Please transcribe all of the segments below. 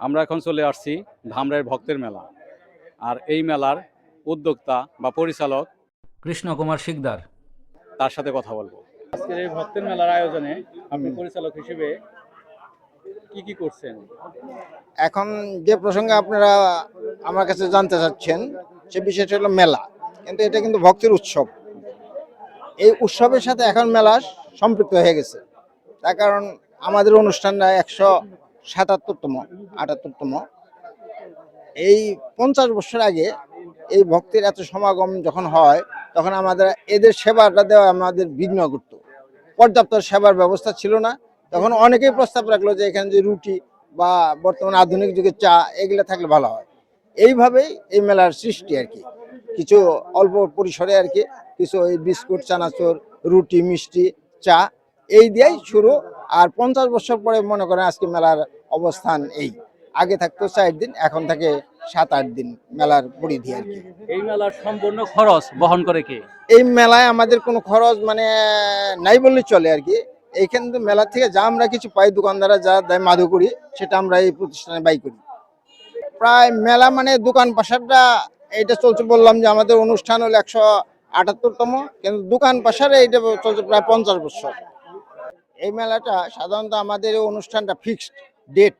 আমরা এখন চলে আসছি ধামরাইয়ের ভক্তের মেলা। আর এই মেলার উদ্যোক্তা বা পরিচালক কৃষ্ণ কুমার শিকদার। তার সাথে কথা বলব। আজকের এই ভক্তের মেলার আয়োজনে আপনি পরিচালক হিসেবে কি কি করছেন? এখন যে প্রসঙ্গে আপনারা আমার কাছে জানতে চাচ্ছেন সে বিষয়টা হলো মেলা। কিন্তু এটা কিন্তু ভক্তের উৎসব। এই উৎসবের সাথে এখন মেলা সম্পৃক্ত হয়ে গেছে। তার কারণ আমাদের অনুষ্ঠানটা একশো সাতাত্তরতম, আটাত্তরতম। এই পঞ্চাশ বছর আগে এই ভক্তির এত সমাগম যখন হয়, তখন আমাদের এদের সেবাটা দেওয়া আমাদের বিঘ্ন করতো। পর্যাপ্ত সেবার ব্যবস্থা ছিল না। তখন অনেকেই প্রস্তাব রাখল যে এখানে যে রুটি বা বর্তমান আধুনিক যুগের চা, এগুলো থাকলে ভালো হয়। এইভাবেই এই মেলার সৃষ্টি আর কি। কিছু অল্প পরিসরে আর কি, কিছু ওই বিস্কুট, চানাচুর, রুটি, মিষ্টি, চা, এই দিয়েই শুরু। আর পঞ্চাশ বছর পরে মনে করেন আজকে মেলার অবস্থান এই। আগে থাকতো চার দিন এখন থাকে সাত আট দিন মেলার পরিধি আর কি। এই মেলার সম্পূর্ণ খরচ বহন করে কে? এই মেলায় আমাদের কোনো খরচ মানে নাই বললে চলে আর কি। এইখান মেলা থেকে যা আমরা কিছু পাই দোকানদাররা যা দেয় মাধু করি সেটা আমরা এই প্রতিষ্ঠানে বাই করি। প্রায় মেলা মানে দোকান পাশারটা এইটা চলছে বললাম যে আমাদের অনুষ্ঠান হলো একশো আটাত্তরতম কিন্তু দোকান পাশারে এইটা চলছে প্রায় পঞ্চাশ বছর। এই মেলাটা সাধারণত আমাদের অনুষ্ঠানটা ফিক্সড ডেট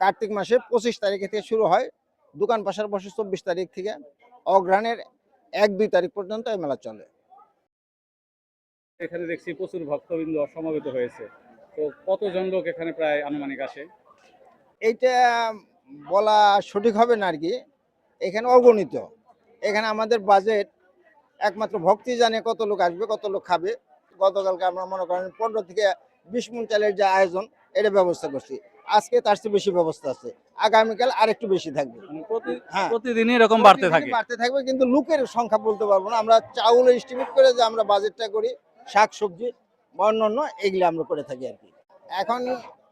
কার্তিক মাসে পঁচিশ তারিখে থেকে শুরু হয়। দোকান পাশার বসে চব্বিশ তারিখ থেকে অগ্রহাণের এক দুই তারিখ পর্যন্ত এই মেলা চলে। এখানে দেখছি প্রচুর ভক্তবৃন্দ সমাবেত হয়েছে। তো কতজন লোক এখানে প্রায় আনুমানিক আসে? এইটা বলা সঠিক হবে না আর কি এখানে অগণিত। এখানে আমাদের বাজেট একমাত্র ভক্তি জানে কত লোক আসবে কত লোক খাবে। গতকালকে আমরা মনে করেন পনেরো থেকে বিশ মন চালের যে আয়োজন এটা ব্যবস্থা করছি। আজকে তার চেয়ে বেশি ব্যবস্থা আছে। আগামীকাল আরেকটু বেশি থাকবে। মানে হ্যাঁ। প্রতিদিনই এরকম বাড়তে থাকে। বাড়তে থাকবে কিন্তু লোকের সংখ্যা বলতে পারব না। আমরা চাউল এস্টিমেট করে যে আমরা বাজেটটা করি শাক সবজি বা অন্যান্য এগুলো আমরা করে থাকি আর কি। এখন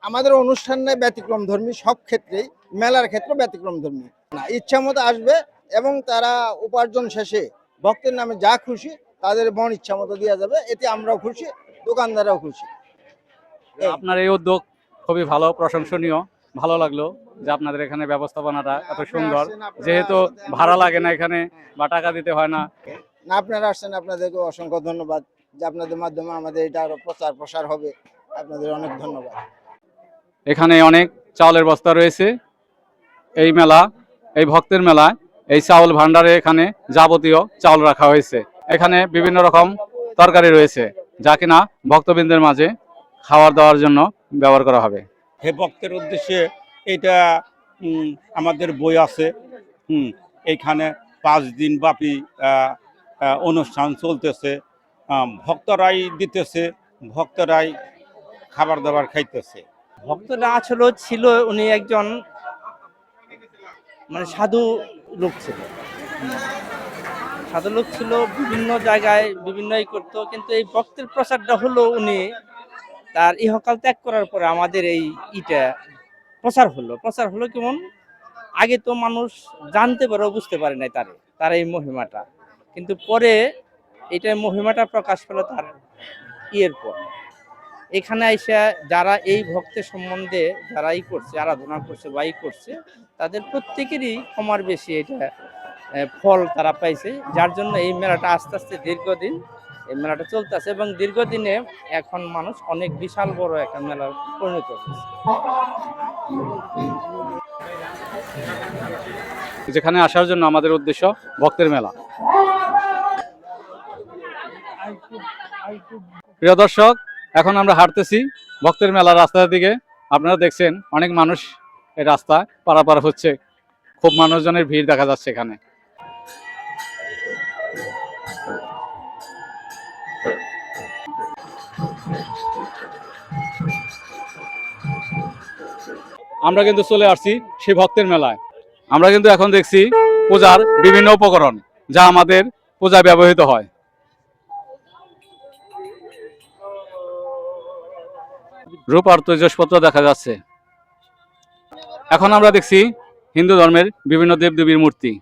আমাদের অনুষ্ঠান অনুষ্ঠানে ব্যতিক্রম ধর্মী সব ক্ষেত্রেই মেলার ক্ষেত্রে ব্যতিক্রম ধর্মী। না ইচ্ছা মতো আসবে এবং তারা উপার্জন শেষে ভক্তের নামে যা খুশি তাদের মন ইচ্ছা মতো দেওয়া যাবে। এতে আমরাও খুশি দোকানদাররাও খুশি। আপনার এই উদ্যোগ খুবই ভালো প্রশংসনীয়। ভালো লাগল যে আপনাদের এখানে ব্যবস্থাপনাটা এত সুন্দর। যেহেতু ভাড়া লাগে না এখানে বা টাকা দিতে হয় না। না আপনারা আসছেন আপনাদেরকে অসংখ্য ধন্যবাদ যে আপনাদের মাধ্যমে আমাদের এটা আরও প্রচার প্রসার হবে। আপনাদের অনেক ধন্যবাদ। এখানে অনেক চাউলের বস্তা রয়েছে। এই মেলা এই ভক্তের মেলা এই চাউল ভান্ডারে এখানে যাবতীয় চাউল রাখা হয়েছে। এখানে বিভিন্ন রকম তরকারি রয়েছে। যা কিনা ভক্তবৃন্দের মাঝে খাওয়ার দেওয়ার জন্য ব্যবহার করা হবে। হে ভক্তের উদ্দেশ্যে এটা আমাদের বই আছে। হুম এইখানে পাঁচ দিন ব্যাপী অনুষ্ঠান চলতেছে। ভক্তরাই দিতেছে ভক্তরাই খাবার দাবার খাইতেছে। ভক্তরা আসলে ছিল উনি একজন মানে সাধু লোক ছিল। সাধু লোক ছিল বিভিন্ন জায়গায় বিভিন্নই করতো কিন্তু এই ভক্তের প্রচারটা হলো উনি তার ইহকাল ত্যাগ করার পরে আমাদের এই ইটা প্রচার হলো। প্রচার হলো কেমন? আগে তো মানুষ জানতে পারে বুঝতে পারে নাই তার তার এই মহিমাটা। কিন্তু পরে এটা মহিমাটা প্রকাশ পেল তার ইয়ের পর। এখানে আইসা যারা এই ভক্তের সম্বন্ধে যারা ই করছে, আরাধনা করছে বা করছে, তাদের প্রত্যেকেরই কমার বেশি এটা ফল তারা পাইছে। যার জন্য এই মেলাটা আস্তে আস্তে দীর্ঘদিন এই মেলাটা চলতেছে এবং দীর্ঘদিনে এখন মানুষ অনেক বিশাল বড় একটা মেলার পরিণত হয়েছে। যেখানে আসার জন্য আমাদের উদ্দেশ্য ভক্তের মেলা। প্রিয় দর্শক, এখন আমরা হাঁটতেছি ভক্তের মেলা রাস্তার দিকে। আপনারা দেখছেন অনেক মানুষ এই রাস্তা পারাপার হচ্ছে। খুব মানুষজনের ভিড় দেখা যাচ্ছে এখানে। আমরা কিন্তু চলে আসছি সেই ভক্তের মেলায়। আমরা কিন্তু এখন দেখছি পূজার বিভিন্ন উপকরণ যা আমাদের পূজায় ব্যবহৃত হয়। রূপার তেজসপত্র দেখা যাচ্ছে। এখন আমরা দেখছি হিন্দু ধর্মের বিভিন্ন দেবদেবীর মূর্তি।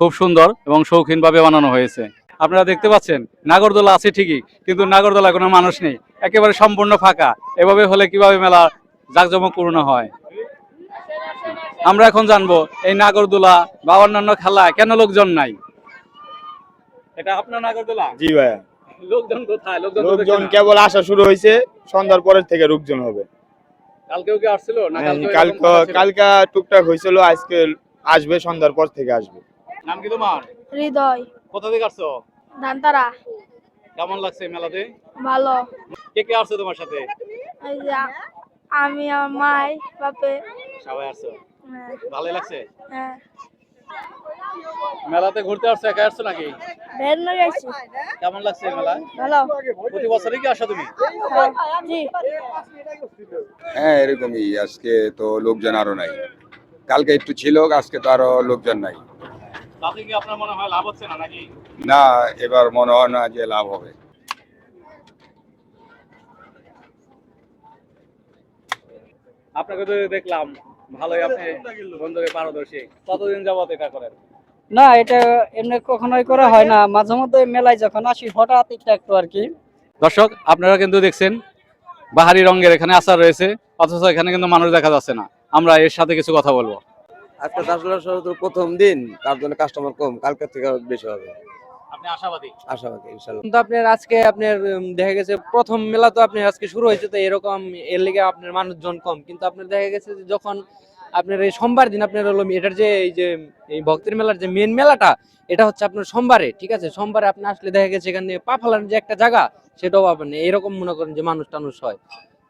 খুব সুন্দর এবং শৌখিনভাবে বানানো হয়েছে। আপনারা দেখতে পাচ্ছেন, নাগরদোলা আছে ঠিকই, কিন্তু নাগরদোলা কোনো মানুষ নেই। একেবারে সম্পূর্ণ ফাঁকা। এভাবে হলে কীভাবে মেলা জাঁকজমকপূর্ণ হয়? আমরা এখন জানব এই নাগরদোলা বা অন্যান্য খেলা কেন লোকজন নাই? এটা আপনার নাগরদোলা? জি ভাইয়া। লোকজন কোথায়? লোকজন লোকজন কেবল আসা শুরু হয়েছে সন্ধ্যার পরের থেকে লোকজন হবে। কালকেও কি আসছিল? না কালকে কালকে টুকটাক হয়েছিল আজকে আসবে সন্ধ্যার পর থেকে আসবে। নাম কি তোমার? হৃদয়। কোথা থেকে আসছো? ধানতারা। কেমন লাগছে মেলাতে? ভালো। কে কে আসছো তোমার সাথে? আমি আমার মাই বাপে। সবাই আসছো। হ্যাঁ, ভালোই লাগছে? হ্যাঁ। মেলাতে ঘুরতে আসছো একা আসছো নাকি? কেমন লাগছে মেলা? ভালো। প্রতি বছরই কি আসো তুমি? হ্যাঁ, হ্যাঁ এরকমই। আজকে তো লোকজন আরও নাই। কালকে একটু ছিল আজকে তো আরও লোকজন নাই। তাতে কি আপনার মনে হয় লাভ হচ্ছে না নাকি? না এবার মনে হয় না যে লাভ হবে। আপনাকে তো দেখলাম ভালোই আপনি বন্ধুকে পারদর্শী। কতদিন যাবত এটা করেন? না এটা এমনি কখনোই করা হয় না। মাঝে মধ্যে মেলায় যখন আসি হঠাৎ একটু একটু আর কি। দর্শক আপনারা কিন্তু দেখছেন বাহারি রঙের এখানে আচার রয়েছে অথচ এখানে কিন্তু মানুষ দেখা যাচ্ছে না। আমরা এর সাথে কিছু কথা বলব। আজকে চাষগুলো প্রথম দিন তার জন্য কাস্টমার কম কালকের থেকে বেশি হবে। আপনি আশাবাদী? আশাবাদী ইনশাল্লাহ কিন্তু আপনার আজকে আপনার দেখা গেছে প্রথম মেলা তো আপনার আজকে শুরু হয়েছে তো এরকম এর লিগে আপনার মানুষজন কম। কিন্তু আপনার দেখা গেছে যে যখন আপনার এই সোমবার দিন আপনার হলো এটার যে এই যে এই ভক্তের মেলার যে মেন মেলাটা এটা হচ্ছে আপনার সোমবারে ঠিক আছে? সোমবারে আপনি আসলে দেখা গেছে এখানে পা ফেলার যে একটা জায়গা সেটাও পাবেন না। এরকম মনে করেন যে মানুষ টানুষ হয়।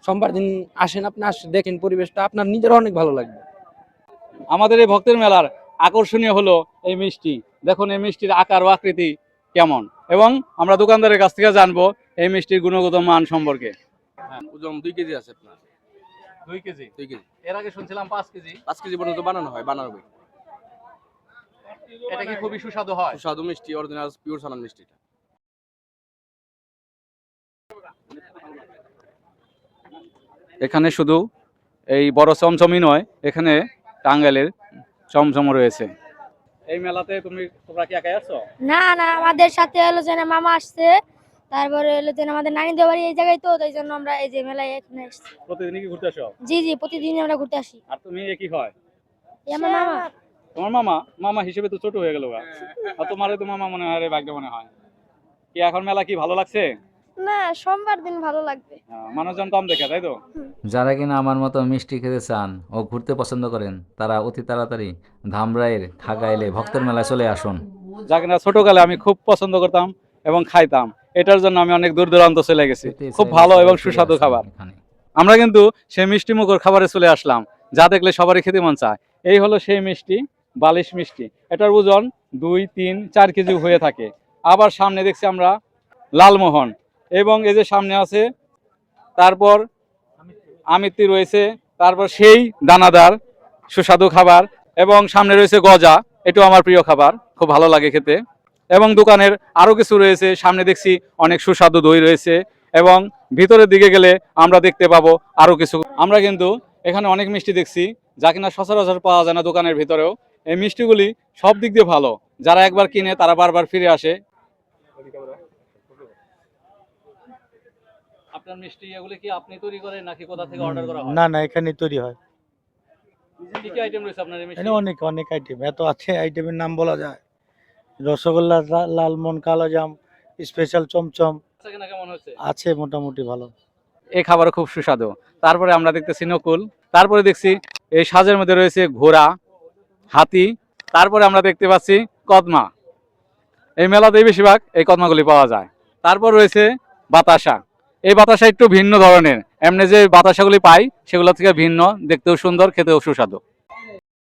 সোমবার দিন আসেন আপনি আসেন দেখেন পরিবেশটা আপনার নিজের অনেক ভালো লাগবে। আমাদের এই ভক্তের মেলার আকর্ষণীয় হলো এই মিষ্টি। দেখুন এই মিষ্টির আকার ও আকৃতি। কেমন? এবং আমরা দোকানদারের কাছ থেকে জানব এই মিষ্টির গুণগত মান সম্পর্কে। ওজন দুই কেজি আছে আপনার। দুই কেজি? দুই কেজি। এর আগে শুনছিলাম পাঁচ কেজি। পাঁচ কেজি পর্যন্ত বানানো হয় হয়। এটা কি খুবই সুস্বাদু হয়? সুস্বাদু মিষ্টি অরিজিনাল পিওর সানান মিষ্টিটা। এখানে শুধু এই বড় চমচমই নয় এখানে টাঙ্গাইলের চমচম রয়েছে। এই মেলাতে তুমি তোমরা কি একাই আসছো? না না আমাদের সাথে হলো যে মামা আসছে তারপরে হলো যে আমাদের নানিদের বাড়ি এই জায়গায় তো তাই জন্য আমরা এই যে মেলায় এখানে এসেছি। প্রতিদিনই কি ঘুরতে আসো? জি জি প্রতিদিন আমরা ঘুরতে আসি। আর তুমি একই হয়? এই আমার মামা। তোমার মামা? মামা হিসেবে তো ছোট হয়ে গেল গা। আর তোমারও তো মামা মনে হয় রে ভাগ্য মনে হয়। কি এখন মেলা কি ভালো লাগছে? না সোমবার দিন ভালো লাগবে। মানুষজন কম দেখে তাই তো? যারা কিনা আমার মতো মিষ্টি খেতে চান ও ঘুরতে পছন্দ করেন তারা অতি তাড়াতাড়ি ধামরাইয়ের খাগাইলে ভক্তের মেলায় চলে আসুন। যা কিনা ছোটকালে আমি খুব পছন্দ করতাম এবং খাইতাম। এটার জন্য আমি অনেক দূর দূরান্ত চলে গেছি। খুব ভালো এবং সুস্বাদু খাবার। আমরা কিন্তু সেই মিষ্টি মুখর খাবারে চলে আসলাম যা দেখলে সবারই খেতে মন চায়। এই হলো সেই মিষ্টি বালিশ মিষ্টি। এটার ওজন দুই তিন চার কেজি হয়ে থাকে। আবার সামনে দেখছি আমরা লালমোহন। এবং এই যে সামনে আছে, তারপর আমিত্তি রয়েছে, তারপর সেই দানাদার সুস্বাদু খাবার, এবং সামনে রয়েছে গজা, এটাও আমার প্রিয় খাবার, খুব ভালো লাগে খেতে। এবং দোকানের আরও কিছু রয়েছে, সামনে দেখছি অনেক সুস্বাদু দই রয়েছে, এবং ভিতরের দিকে গেলে আমরা দেখতে পাবো আরও কিছু। আমরা কিন্তু এখানে অনেক মিষ্টি দেখছি, যা কিনা সচরাচর পাওয়া যায় না দোকানের ভিতরেও। এই মিষ্টিগুলি সব দিক দিয়ে ভালো, যারা একবার কিনে তারা বারবার ফিরে আসে। আপনার মিষ্টি এগুলি কি আপনি তৈরি করেন নাকি কোথা থেকে অর্ডার করা হয়? না না এখানে তৈরি হয়। কি কি আইটেম রয়েছে আপনার মিষ্টি? অনেক অনেক আইটেম এত আছে আইটেমের নাম বলা যায়। রসগোল্লা লালমোহন কালোজাম স্পেশাল চমচম। আছে মোটামুটি ভালো। এই খাবার খুব সুস্বাদু। তারপরে আমরা দেখতেছি নকুল। তারপরে দেখছি এই সাজের মধ্যে রয়েছে ঘোড়া হাতি। তারপরে আমরা দেখতে পাচ্ছি কদমা। এই মেলাতেই বেশিরভাগ এই কদমাগুলি পাওয়া যায়। তারপর রয়েছে বাতাসা। এই বাতাসা একটু ভিন্ন ধরনের। এমনি যে বাতাসাগুলি পাই, সেগুলো থেকে ভিন্ন, দেখতেও সুন্দর, খেতেও সুস্বাদু।